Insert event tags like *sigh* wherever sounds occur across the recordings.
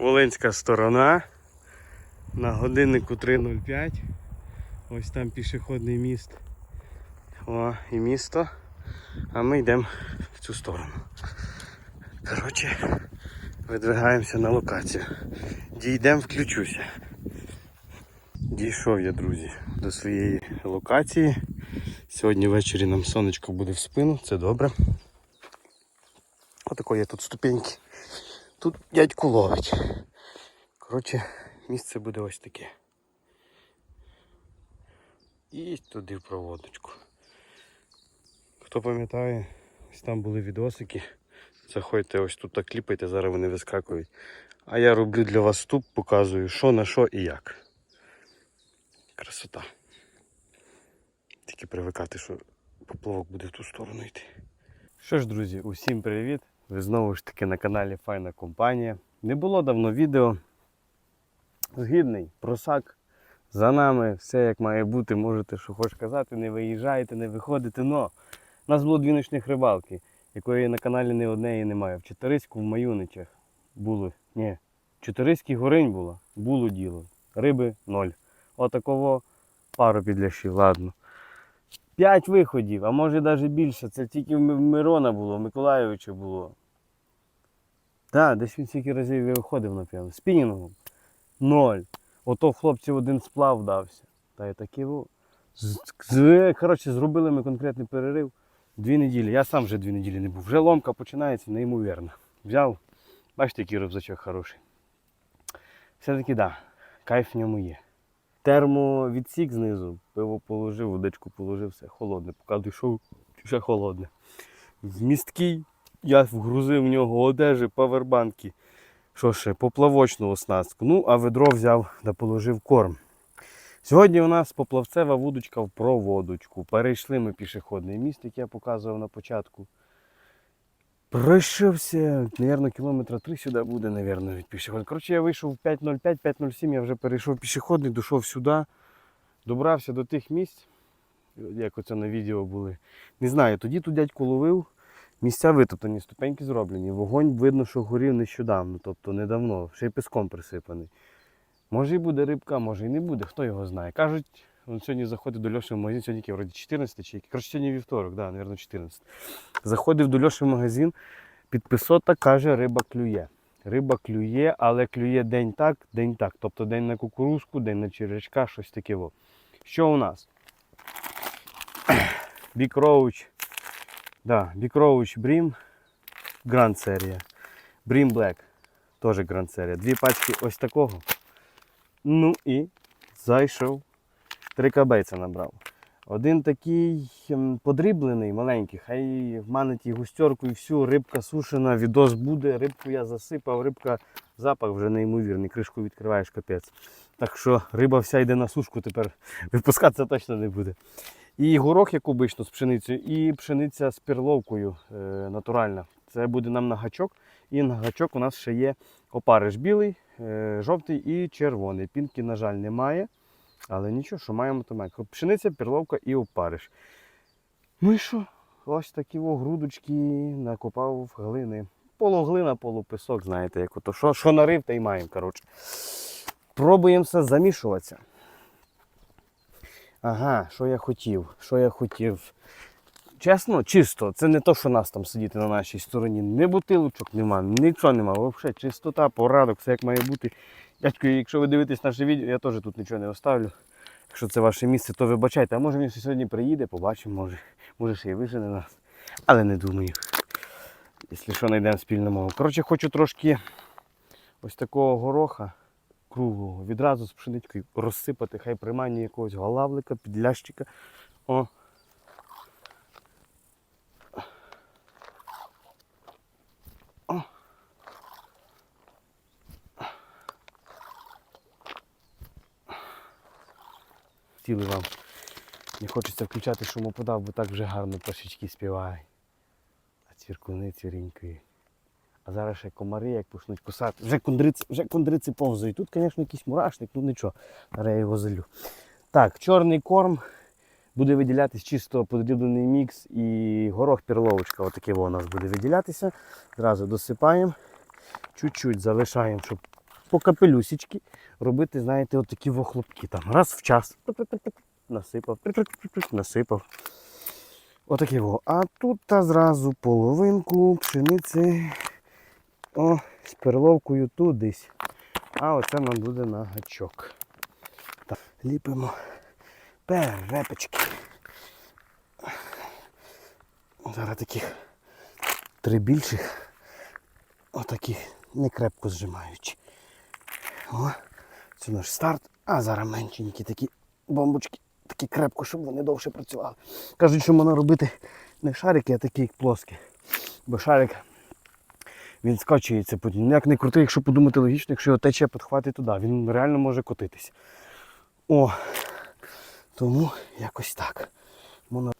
Волинська сторона. На годиннику 3.05. Ось там пішохідний міст. О, і місто. А ми йдемо в цю сторону. Коротше, видвигаємося на локацію. Дійдемо, включуся. Дійшов я, друзі, до своєї локації. Сьогодні ввечері нам сонечко буде в спину, це добре. Отако є тут ступеньки. Тут дядько ловить. Коротше, місце буде ось таке. І туди в проводочку. Хто пам'ятає, ось там були відосики. Заходьте ось тут так кліпайте, зараз вони вискакують. А я роблю для вас ступ, показую, що на що і як. Красота. Тільки привикати, що поплавок буде в ту сторону йти. Що ж, друзі, усім привіт! Ви знову ж таки на каналі Файна Компанія. Не було давно відео. Згідний, просак. За нами, все як має бути, можете що хоч казати, не виїжджаєте, не виходите. Но у нас було дві ночних рибалки, якої на каналі ні однієї немає. В Чотириську, в Маюничах було. Ні, в Чотириській горинь було, було діло. Риби ноль. Отаково пару підлящів, ладно. П'ять виходів, а може навіть більше. Це тільки в Мирона було, в Миколайовича було. Так, десь він стільки разів і виходив, напевно. Спінінгом. Ноль. Ото хлопців один сплав дався. Та й такі Коротше, зробили ми конкретний перерив. Дві неділі. Я сам вже дві неділі не був. Вже ломка починається, неймовірно. Взяв, бачите, який рюкзачок хороший. Все-таки так, да, кайф в ньому є. Термовідсік знизу, пиво положив, водичку положив, все холодне. Поки дійшов, ще холодне. Вмісткий, я вгрузив в нього одежі, павербанки. Що ще, поплавочну оснастку. Ну, а ведро взяв та положив корм. Сьогодні у нас поплавцева вудочка в проводочку. Перейшли ми пішохідний міст, як я показував на початку. Пройшовся, мабуть, кілометра три сюди буде, мабуть, від пішоходу. Коротше, я вийшов в 5.05, 5.07, я вже перейшов пішохідний, дійшов сюди, добрався до тих місць, як оце на відео були. Не знаю, тоді тут дядько ловив, місця витоптані, ступеньки зроблені. Вогонь видно, що горів нещодавно, тобто недавно, ще й піском присипаний. Може і буде рибка, може і не буде, хто його знає. Кажуть, він сьогодні заходив до Льоші в магазин, сьогодні який, вроді 14 чи який. Коротше, сьогодні вівторок, да, мабуть, 14. Заходив до Льоші в магазин, підписота каже, риба клює. Риба клює, але клює день так, день так. Тобто день на кукурузку, день на червячка, щось таке. Що у нас? Roach. Да, Big Roach Гранд серія. Brim Black. Теж гранд серія. Дві пачки ось такого. Ну і зайшов. Три кабейця набрав. Один такий ем, подріблений, маленький, хай манить і густерку і всю, рибка сушена, відос буде, рибку я засипав, рибка запах вже неймовірний, кришку відкриваєш капець. Так що риба вся йде на сушку, тепер випускатися точно не буде. І горох, як обично, з пшеницею, і пшениця з перловкою е, натуральна. Це буде нам на гачок. І на гачок у нас ще є опариш білий, е, жовтий і червоний. Пінки, на жаль, немає. Але нічого, що маємо, то маємо. Пшениця, перловка і опариш. Ну і що? Ось такі во грудочки накопав глини. Полуглина, полуписок, знаєте, як ото. Що, що нарив, та й маємо. коротше. Пробуємося замішуватися. Ага, що я хотів? Що я хотів? Чесно, чисто, це не то, що нас там сидіти на нашій стороні. Ні бутилочок нема, нічого нема. Взагалі чистота, порадок, все як має бути. Дядько, якщо ви дивитесь наше відео, я теж тут нічого не оставлю. Якщо це ваше місце, то вибачайте. А може він сьогодні приїде, побачимо, може, може ще й вижене нас. Але не думаю. Якщо що, знайдемо спільну мову. Коротше, хочу трошки ось такого гороха круглого відразу з пшеничкою розсипати, хай приманює якогось голавлика, підлящика. О. О. Вам. Не хочеться включати шумоподав, бо так вже гарно пташечки співають. А цвіркуни цвірінькають. А зараз ще комари, як почнуть кусати. Вже кундриці, вже кундриці повзають. Тут, звісно, якийсь мурашник, ну нічого. Зараз я його залю. Так, чорний корм буде виділятись чисто подріблений мікс і горох перловочка. Отаке у нас буде виділятися. Зразу досипаємо. Чуть-чуть залишаємо, щоб по капелюсічки робити, знаєте, отакі вохлопки. Там раз в час. Насипав, насипав. Отакі во. А тут та зразу половинку пшениці о, з перловкою тут десь. А оце нам буде на гачок. Так, ліпимо перепечки. Зараз таких три більших, отаких не крепко зжимаючи. О, це наш старт. А зараз меншенькі такі бомбочки, такі крепко, щоб вони довше працювали. Кажуть, що можна робити не шарики, а такі плоскі. Бо шарик він скачується. Ну, Як не крутий, якщо подумати логічно, якщо його тече підхватить туди, він реально може котитись. О, тому якось так. Можна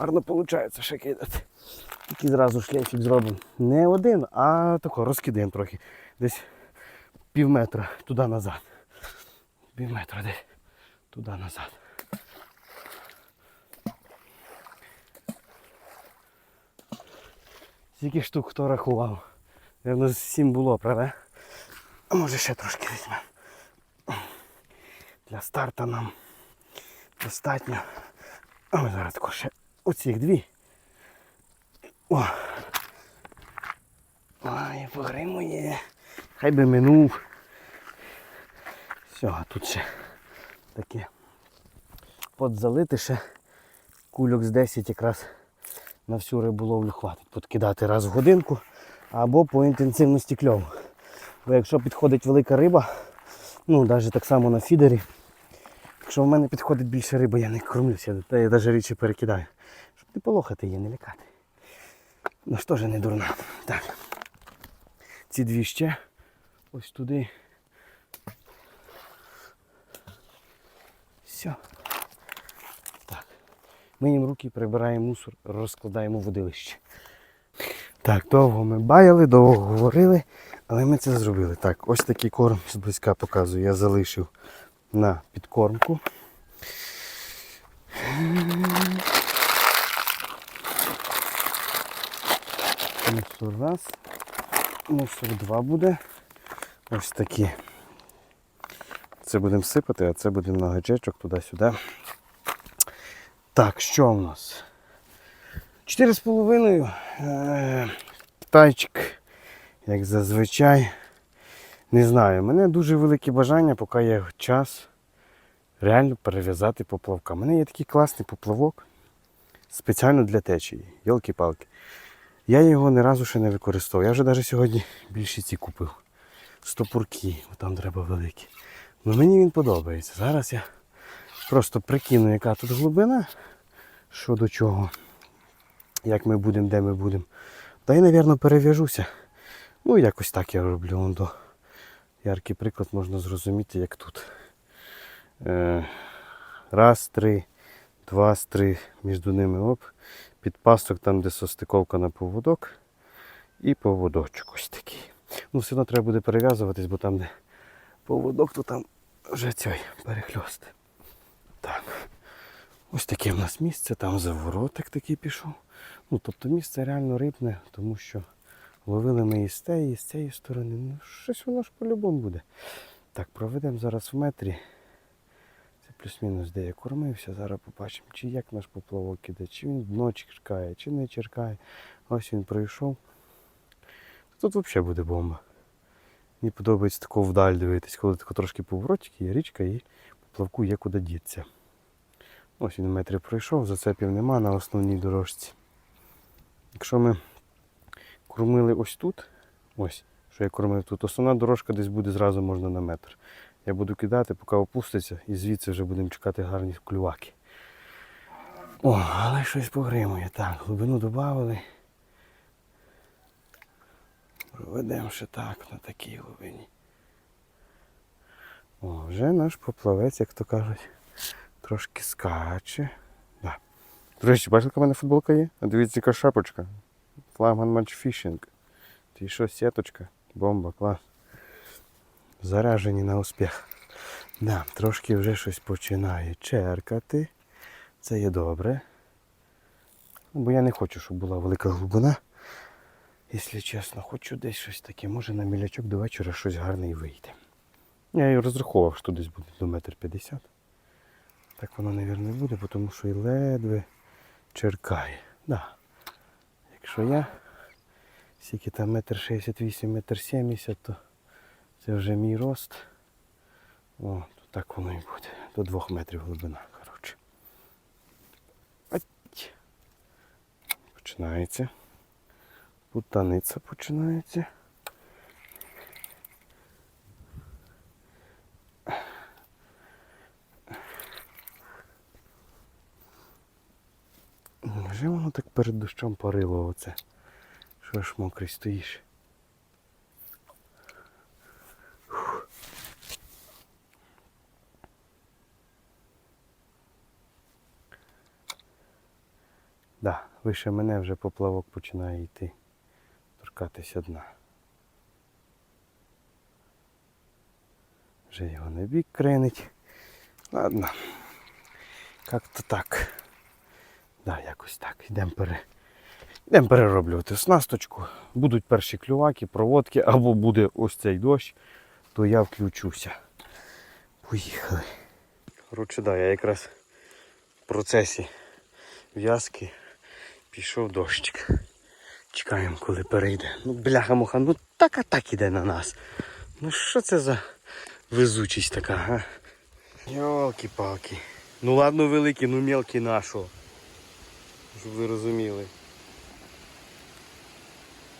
Гарно виходить ще кидати. Тільки зразу шлейфік зробимо. Не один, а тако розкидаємо трохи. Десь пів метра туди назад. Пів метра десь туди назад. Скільки штук хто рахував? Наверно, сім було, правда? А може ще трошки візьмемо. Для старта нам достатньо. А ми зараз також ще оцих дві. О! Ай, погримує. Хай би минув. Все, а тут ще таке подзалити ще кульок з 10 якраз на всю риболовлю хватить. Подкидати раз в годинку або по інтенсивності кльову. Бо якщо підходить велика риба, ну навіть так само на фідері, якщо в мене підходить більше риби, я не кормлюся, я навіть рідше перекидаю. Щоб не полохати її, не лякати. Ну ж теж не дурна. Так. Ці дві ще ось туди. Все. Так. Миємо руки, прибираємо мусор, розкладаємо водилище. Так, довго ми баяли, довго говорили, але ми це зробили. Так, ось такий корм зблизька показую. Я залишив на підкормку. Мусор раз. Мусор два буде. Ось такі. Це будемо сипати, а це будемо на гачечок туди-сюди. Так, що в нас? Чотири з половиною. Е, Тайчик, як зазвичай. Не знаю, мене дуже велике бажання, поки є час реально перев'язати поплавка. У мене є такий класний поплавок спеціально для течії. Йолки-палки. Я його ні разу ще не використовував. Я вже навіть сьогодні більше ці купив. Стопурки, там треба великі. Ну мені він подобається. Зараз я просто прикину, яка тут глибина, що до чого, як ми будемо, де ми будемо. Та й, мабуть, перев'яжуся. Ну, якось так я роблю. Вон до яркий приклад можна зрозуміти, як тут. Е, раз, три, два, три, між ними оп. Підпасок там, де состиковка на поводок. І поводочок ось такий. Ну, все одно треба буде перев'язуватись, бо там, де поводок, то там вже цей перехльост. Так. Ось таке в нас місце, там заворотик такий пішов. Ну, тобто місце реально рибне, тому що ловили ми і з тієї, і з цієї сторони. Ну, щось воно ж по-любому буде. Так, проведемо зараз в метрі. Це плюс-мінус, де я кормився. Зараз побачимо, чи як наш поплавок іде, чи він дно черкає, чи не черкає. Ось він пройшов. Тут взагалі буде бомба. Мені подобається тако вдаль дивитись, коли трошки поворотик, є річка і поплавку є куди діться. Ось він метри пройшов, зацепів нема на основній дорожці. Якщо ми кормили ось тут, ось, що я кормив тут, основна дорожка десь буде зразу можна на метр. Я буду кидати, поки опуститься, і звідси вже будемо чекати гарні клюваки. О, але щось погримує. Так, глибину додали. Проведемо ще так на такій глибині. О, вже наш поплавець, як то кажуть, трошки скаче. Да. До речі, бачите, яка в мене футболка є? А дивіться, яка шапочка. Флагман Fishing. Ти що, сіточка? Бомба, клас. Заряжені на успіх. Да, трошки вже щось починає черкати. Це є добре. Бо я не хочу, щоб була велика глибина. Якщо чесно, хочу десь щось таке. Може на мілячок до вечора щось гарне і вийде. Я і розраховував, що десь буде до метр п'ятдесят. Так воно, мабуть, буде, тому що і ледве черкає. Да. Якщо я скільки там метр шістдесят вісім, метр сімдесят, то це вже мій рост. О, то так воно і буде. До двох метрів глибина, коротше. Починається. Путаниця починається. Вже воно так перед дощом парило оце. Що ж мокрий стоїш? Фух. Да, вище мене вже поплавок починає йти. Торкатися дна. Вже його на бік кренить. Ладно. Як-то так. Да, якось так. Йдемо пере... Йдемо перероблювати снасточку. Будуть перші клюваки, проводки, або буде ось цей дощ, то я включуся. Поїхали. Коротше, да, я якраз в процесі в'язки пішов дощик. Чекаємо, коли перейде. Ну, бляха-муха, ну так а так іде на нас. Ну що це за везучість така, га? Йолки-палки. Ну ладно великий, ну мелкий нашого. Щоб ви розуміли.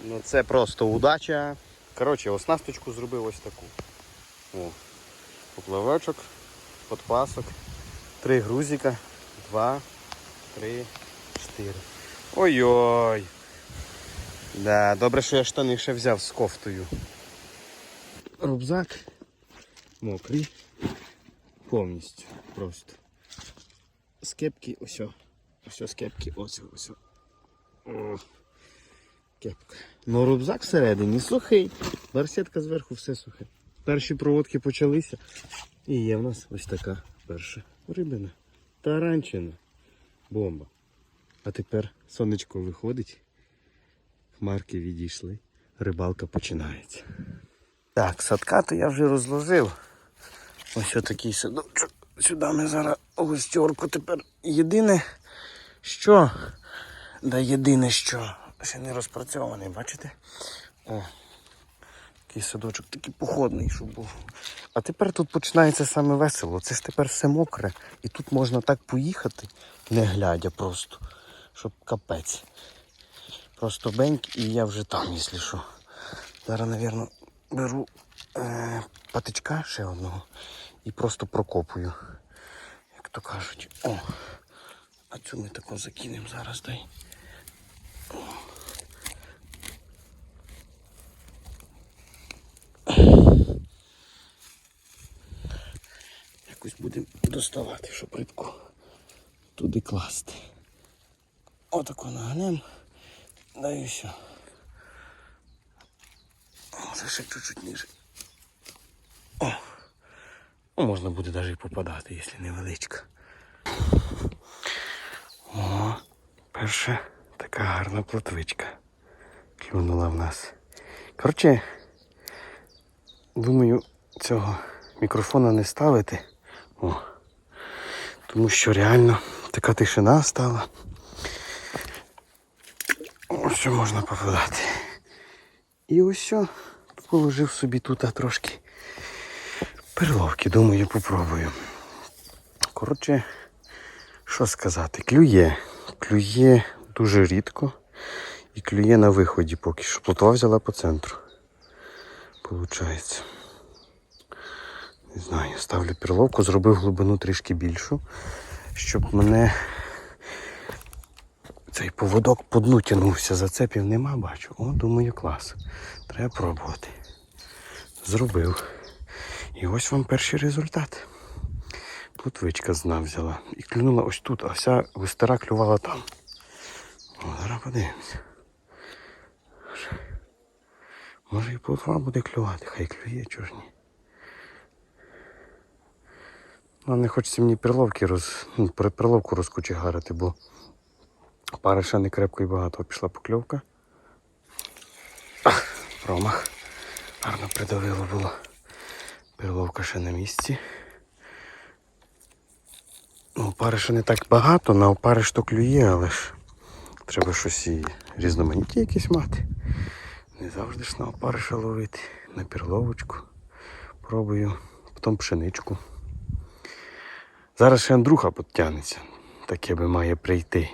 Ну це просто удача. Коротше, оснасточку зробив ось таку. О, поплавочок, подпасок, три грузика, два, три, чотири. Ой-ой! Да, добре, що я штани ще взяв з кофтою. Рюкзак мокрий. Повністю просто. З кепки, ось. Ось з кепки, ось ось. О, кепка. Ну рюкзак всередині сухий. Барсетка зверху все сухе. Перші проводки почалися. І є в нас ось така перша рибина. Таранчина. Бомба. А тепер сонечко виходить. Хмарки відійшли. Рибалка починається. Так, садка то я вже розложив. Ось отакий садочок. Сюди ми зараз гостьорку тепер єдине, що, да єдине що, ще не розпрацьований, бачите? О, такий садочок, такий походний, щоб був. А тепер тут починається саме весело. Це ж тепер все мокре. І тут можна так поїхати, не глядя просто, щоб капець. Просто беньк і я вже там, якщо що. Зараз, мабуть, беру е, патичка ще одного і просто прокопую. Як то кажуть. О! А цю ми тако закинемо зараз дай. Якось будемо доставати, щоб рибку туди класти. Отако нагнемо. Да і все. Може ще чуть-чуть ниже. О! Ну, можна буде навіть і попадати, якщо невеличка. О, перша така гарна плотвичка. Клюнула в нас. Коротше, думаю, цього мікрофона не ставити. О, тому що реально така тишина стала. Ось що можна попадати. І ось що, положив собі тут трошки перловки, думаю, попробую. Коротше, що сказати, клює. Клює дуже рідко і клює на виході поки що. Плотва взяла по центру. Получається. Не знаю, ставлю перловку, зробив глибину трішки більшу, щоб мене цей поводок по дну тягнувся, зацепів нема, бачу. О, думаю, клас. Треба пробувати. Зробив. І ось вам перший результат. Плотвичка з дна взяла. І клюнула ось тут, а вся густера клювала там. О, зараз подивимося. Може і плотва буде клювати, хай клює, чого ж ні. Ну, не хочеться мені перловки роз... ну, перловку розкучегарити, бо Париша не крепко і багато. Пішла покльовка. Ах, промах. Гарно придавило було. Перловка ще на місці. Ну, париша не так багато, на опариш то клює, але ж треба щось і різноманітні якісь мати. Не завжди ж на опариша ловити. На перловочку. Пробую. Потім пшеничку. Зараз ще Андрюха підтягнеться. Таке би має прийти.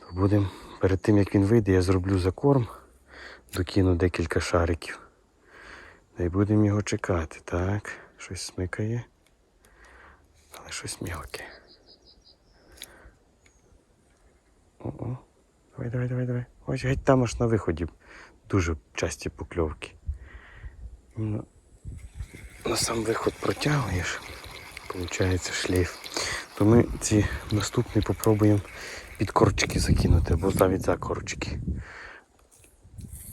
То будем, перед тим як він вийде, я зроблю закорм, докину декілька шариків. Та й будемо його чекати. Так, щось смикає. Але щось м'яке. О-о. Давай, давай, давай, давай. Ось геть там аж на виході. Дуже часті покльовки. Ну, на сам виход протягуєш. Получається шлейф. То ми ці наступні попробуємо під корчики закинути, або навіть за корчики.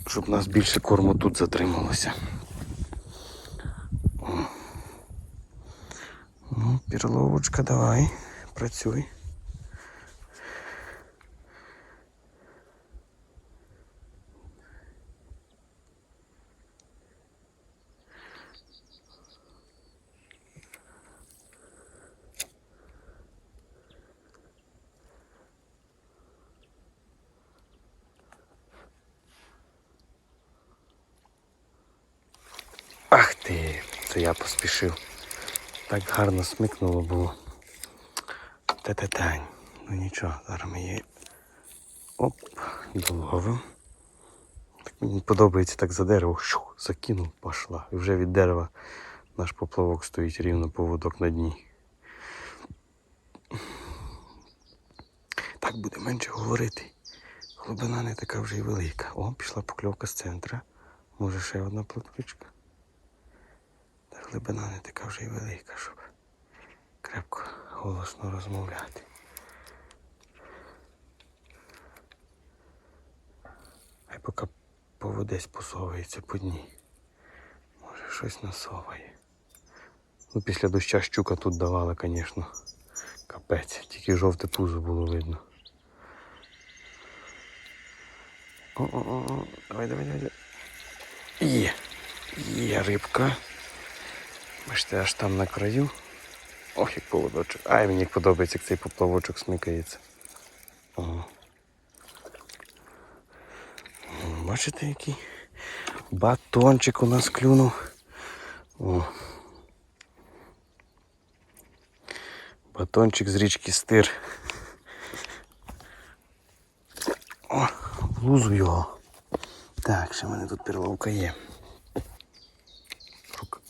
Щоб нас більше корму тут затрималося. Ну, перловочка, давай, працюй. Ах ти, це я поспішив. Так гарно смикнуло було. Та-та-тань. Ну нічого, зараз ми її оп, доловимо. Так мені подобається так за дерево. Щух, закинув, пішла. І вже від дерева наш поплавок стоїть рівно поводок на дні. Так буде менше говорити. Глибина не така вже й велика. О, пішла покльовка з центра. Може ще одна плотвичка. Глибина не така вже й велика, щоб крепко голосно розмовляти. Хай поки поводесь посовується по дні. Може щось насовує. Ну, після доща щука тут давала, звісно. Капець. Тільки жовте пузо було видно. О-о-о, давай, давай, давай. Є. Є рибка. Бачите, аж там на краю. Ох, як поводочок. Ай, мені подобається, як цей поплавочок смикається. Ого. Бачите, який батончик у нас клюнув. О. Батончик з річки стир. О, лузу його. Так, ще в мене тут перловка є.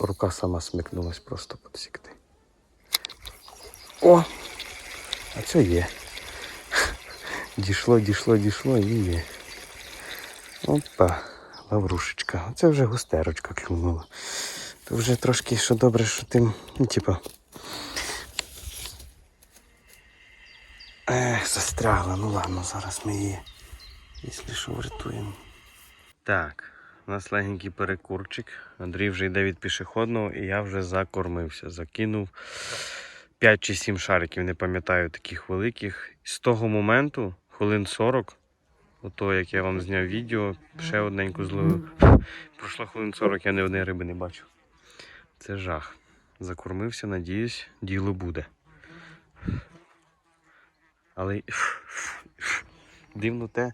Рука, сама смикнулась просто підсікти. О! А це є. Дійшло, дійшло, дійшло і є. Опа, лаврушечка. Оце вже густерочка клюнула. То вже трошки що добре, що тим, ну, типа. Ех, застрягла. Ну ладно, зараз ми її, якщо що, врятуємо. Так, у нас легенький перекурчик. Андрій вже йде від пішохідного і я вже закормився. Закинув 5 чи 7 шариків, не пам'ятаю таких великих. З того моменту, хвилин 40, ото як я вам зняв відео, ще одненьку зловив. Пройшло хвилин 40, я ні одної риби не бачу. Це жах. Закормився, надіюсь, діло буде. Але дивно те,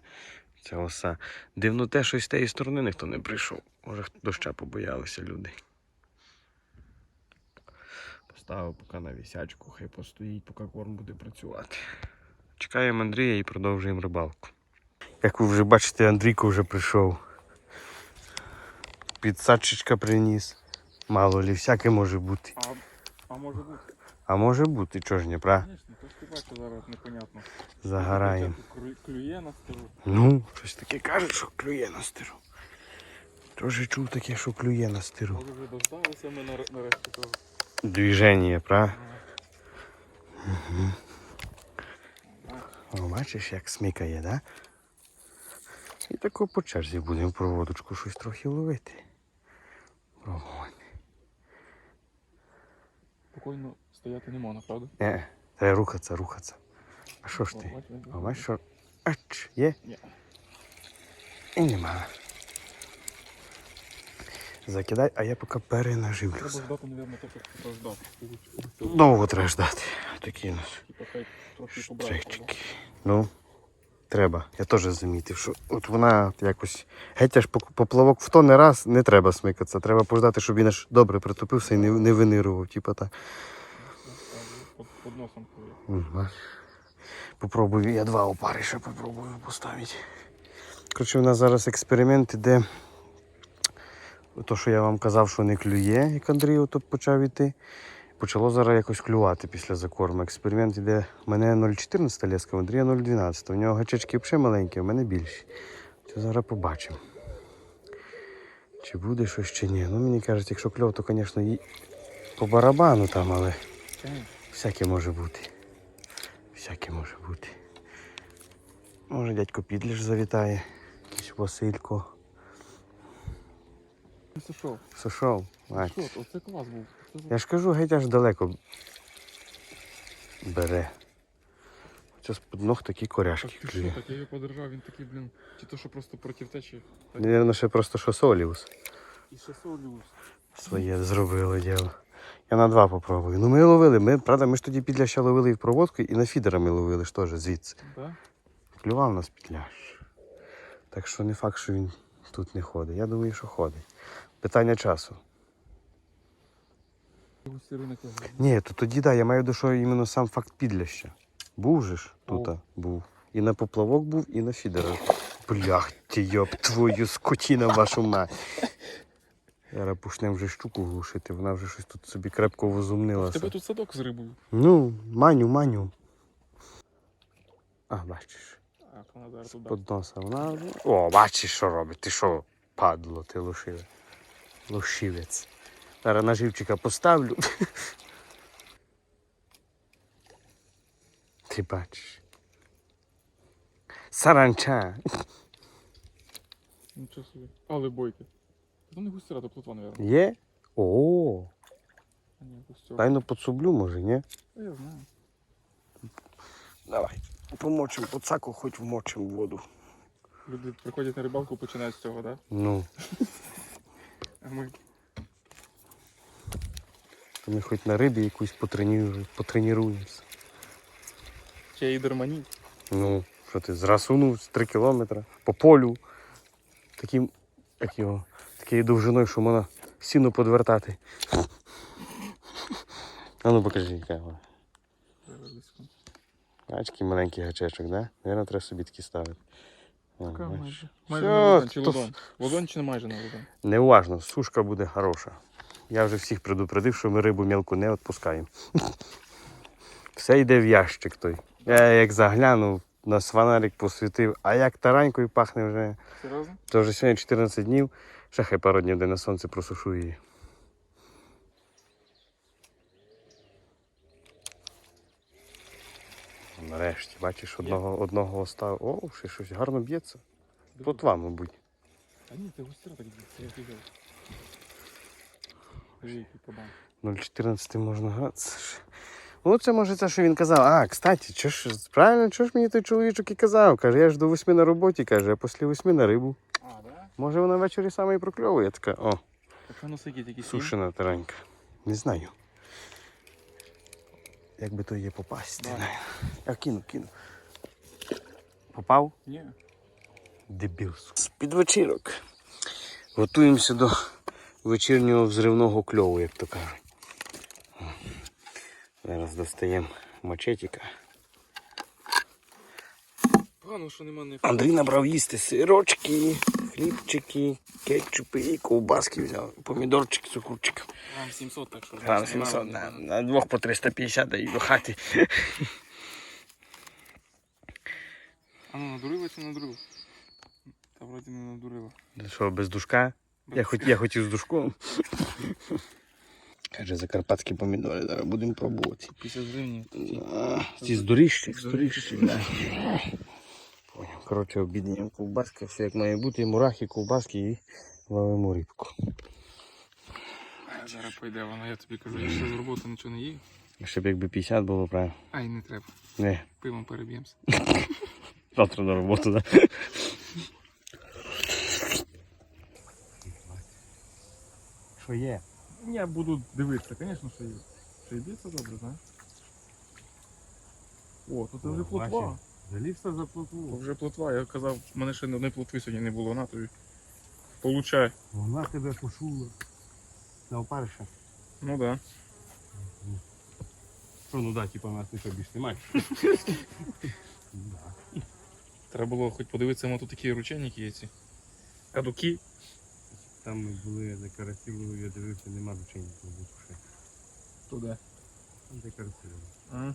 ця оса. Дивно те, що з тієї сторони ніхто не прийшов. Може, доща побоялися люди. Поставив поки на вісячку, хай постоїть, поки корм буде працювати. Чекаємо Андрія і продовжуємо рибалку. Як ви вже бачите, Андрійко вже прийшов. Підсадчичка приніс. Мало лі, всяке може бути. А, а може бути? А може бути, чого ж не пра? Звісно, то ж зараз непонятно. Загораємо. Клює на стиру. Ну, щось таке кажуть, що клює на стиру. Тоже чув таке, що клює на стиру. Може вже дождалися ми нарешті того. Движення, пра? Ага. О, бачиш, як смикає, да? І тако по черзі будемо проводочку щось трохи ловити. Пробувати. Спокійно стояти не можна, правда? Не, треба рухатися, рухатися. А що ж ти? А бачиш, що Ач, є? Ні. І нема. Закидай, а я поки Треба перенаживлюся. ждати, мабуть, як ждав. Довго треба ждати. Такі у нас штрихчики. Ну, треба. Я теж замітив, що от вона якось. Геть аж поплавок в то не раз не треба смикатися. Треба пождати, щоб він аж добре притупився і не, не винирував. Типа так. Під носом плює. Попробую, я два опариша попробую поставити. Коротше, у нас зараз експеримент іде. То, що я вам казав, що не клює, як Андрій ото почав іти. Почало зараз якось клювати після закорму. Експеримент іде. У мене 0,14 леска, у Андрія 0,12. У нього гачечки взагалі маленькі, у мене більші. Це зараз побачимо. Чи буде щось чи ні. Ну, мені кажуть, якщо кльов, то, звісно, і по барабану там, але всяке може бути. Всяке може бути. Може дядько Підліш завітає, якийсь Василько. Сушов. Сошов. Що, оце клас був. Я ж кажу, геть аж далеко бере. Це з-під ног такі Так коряшки ти що, так я його подержав, він такий, блін, чи то, що просто проти течі. Так. Навірно, ще просто що соліус І ще солюс. своє зробило діло. Я на два попробую. Ну ми ловили. Ми, правда, ми ж тоді підляща ловили і в проводку, і на фідера ми ловили ж теж звідси. Да? Клював нас підлящ. Так що не факт, що він тут не ходить. Я думаю, що ходить. Питання часу. Ні, то тоді да, я маю до що іменно сам факт підляща. Був же ж тут Був. був. І на поплавок був, і на фідера. Блях, ти йоб твою скотіна вашу мать. Зараз почнемо вже щуку глушити, вона вже щось тут собі крепко возумнилася. тебе тут садок з рибою. Ну, маню, маню. А, бачиш, Так, вона зараз туди. під носа вона. О, бачиш, що робить. Ти що, падло, ти лошиве. Лошивець. Зараз наживчика поставлю. *laughs* Ти бачиш. Саранча. Нічого собі. Але бойки. Це не густіра, то плотва, мабуть. Є? О, дай ну подсублю, може, ні? Я знаю. Давай. Помочимо поцаку, хоч вмочимо в воду. Люди приходять на рибалку, починають з цього, так? Ну, *laughs* А ми то ми хоч на рибі якусь потренуємося. ще й дермані. Ну, що ти зраз сунув з 3 кілометри по полю. Таким, як його, такою довжиною, що можна сіну подвертати. А ну покажи, яка вона. Бачиш, маленький гачечок, да? Наверно, треба собі такі ставити. Така майже. На ладон чи хто не майже на ладон? Неуважно, сушка буде хороша. Я вже всіх предупредив, що ми рибу мілку не відпускаємо. *laughs* Все йде в ящик той. Я як заглянув, нас фонарик посвітив, а як таранькою пахне вже. Серйозно? То вже сьогодні 14 днів, ще хай пару днів, де на сонце просушу її. Нарешті, бачиш, одного, одного остав. О, ще щось гарно б'ється. Плотва, мабуть. А ні, це густіра так б'ється, я фігав. 0,14 можна гратися. Ну, це може це, що він казав. А, кстати, чо ж, правильно, чого ж мені той чоловічок і казав? Каже, я ж до восьми на роботі, каже, а після восьми на рибу. А, да? Може вона ввечері саме і прокльовує. Така, о, Так сушена таранька. Не знаю. Як би то її попасти. А кину, кину. Попав? Ні. Дебіл. Під вечірок. Готуємося до вечірнього взривного кльову, як то кажуть. Зараз достаємо мачетика. Погано, що нема не Андрій набрав їсти сирочки, хлібчики, кетчупи і ковбаски взяв. Помідорчик, цукурчик. Грам 700, так що... Грам нема 700, на, на двох по 350 і до хати. А ну надурила чи надурила? Та вроді не надурила. Що, без душка? Я, хоч, я хотів з душком. Каже, закарпатські помідори, зараз будемо пробувати. 50 гривень. Ці здоріжчі, здоріжчі, да. Коротше, обідня ковбаска, все як має бути, мурахи, ковбаски і ловимо рибку. Зараз пойде вона, я тобі кажу, я ще з роботи нічого не їв. Щоб якби 50 було правильно. Ай, не треба. Не. Пивом переб'ємося. *laughs* Завтра на роботу, да? Що є? Я буду дивитися, звісно, що є. Що йдеться добре, знаєш? О, це вже плотва. Бачиш? Залізся за плотву. вже плотва. Я казав, в мене ще одної плотви сьогодні не було, на тобі. Получай. Вона тебе пошула. На опариша. Ну да. Що, ну да, типа нас ніхто більш немає. Да. *laughs* Треба було хоч подивитися, мо тут такі ручейники є ці. Кадуки. Там ми були на карасілу, я дивився, нема ручейників. Туди. Там де карасіло.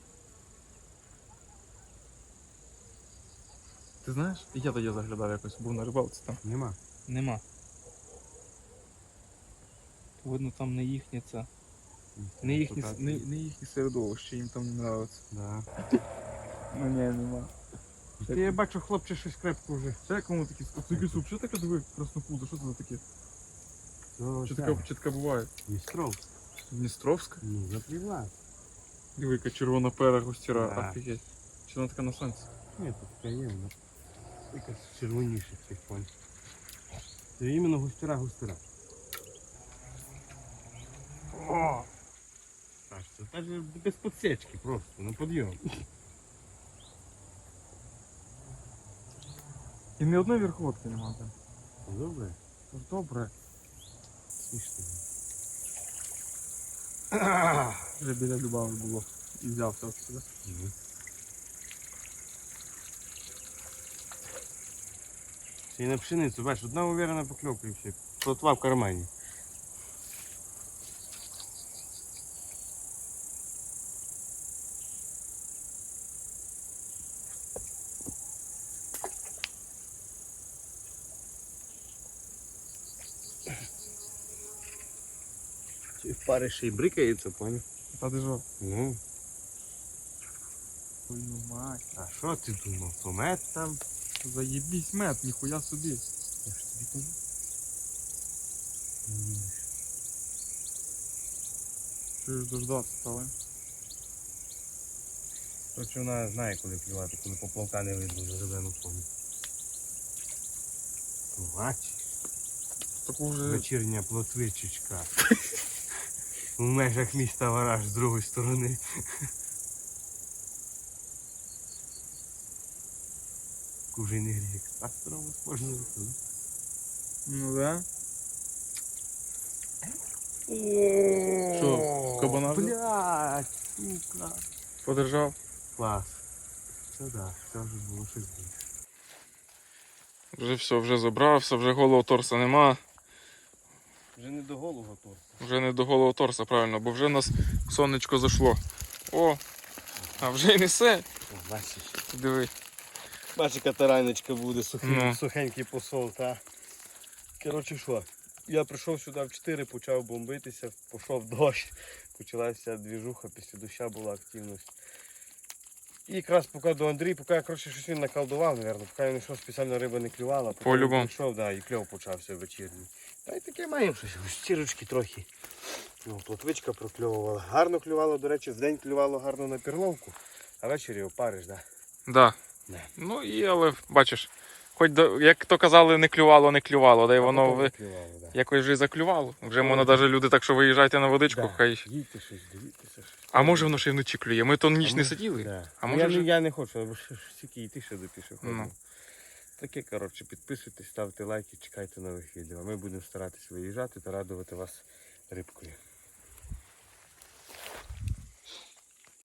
Ти знаєш, я тоді заглядав якось, був на рибалці там. Нема. Нема. Видно, там не їхнє це. Не їхнє, не, не їхнє середовище, їм там не подобається. Да. Ну ні, нема. Ти я бачу, хлопче щось крепко вже. Це кому такі такі суп? Що таке диви краснопуда? Що це за таке? Ну, Що таке, що таке буває? Містров. Дністровська? Ну, запрягла. Диви, яка червона пера гостіра, Да. офігеть. Чи вона така на сонці? Ні, тут така є, вона якась червоніша цих пон. Це іменно. О! Так, це навіть без подсечки просто, на підйом. І ні одної верховодки нема там. Добре? Тож добре. Смішно. Вже біля Любави було. І взяв все сюди. Мгм. Ще й на пшеницю, бачиш, одна уверена покльовка і все. Плотва в кармані. В парі ще й брикається, поняв? Та ти що? Ну, Твою мать. а що ти думав? То мед там? Заєбісь мед, ніхуя собі. Я ж тобі кажу. Чуєш дождатися, але. Короче, вона знає, коли плювати, коли поплавка не видно на зелену фоні. Бач, Таку вже. вечірня плотвичечка. *laughs* У межах міста Вараж з другої сторони. Кужий гріх. А здорово можна. Ну да. Що, кабана? Блядь, сука. Подержав. Клас. Це да, це вже було щось більше. Вже все, вже забрався, вже голого торса нема. Вже не до голову готовий. Вже не до голого торса, правильно, бо вже нас сонечко зайшло. О! А вже й несе. Бачиш. Диви. Бачиш, яка таранечка буде, сухий, Ну. сухенький посол, та. Коротше що, я прийшов сюди в 4, почав бомбитися, пішов дощ, почалася двіжуха, після доща була активність. І якраз поки до Андрія, поки я коротше, щось він наколдував, мабуть, поки не йшов, спеціально риба не клювала, По-любому. він прийшов, да, і кльов почався вечірній. Та й таке маємо щось, стірочки трохи. Ну, плотвичка прокльовувала. Гарно клювало, до речі, вдень клювало гарно на перловку, а ввечері опариш, так. Да. Да. Ну і але бачиш, хоч до, як то казали, не клювало, не клювало, да й воно потім клювало, да. якось вже і заклювало. Вже можна навіть люди так, що виїжджайте на водичку, Да. хай. Їдьте щось, дивіться щось. А може воно ще й вночі клює? Ми то ніч А не ми- сиділи. Да. А Ну, може я, вже- не, я не хочу, бо ще ж тільки йти ще до пішоходу. Ну. Таке, коротше, підписуйтесь, ставте лайки, чекайте нових відео. Ми будемо старатися виїжджати та радувати вас рибкою.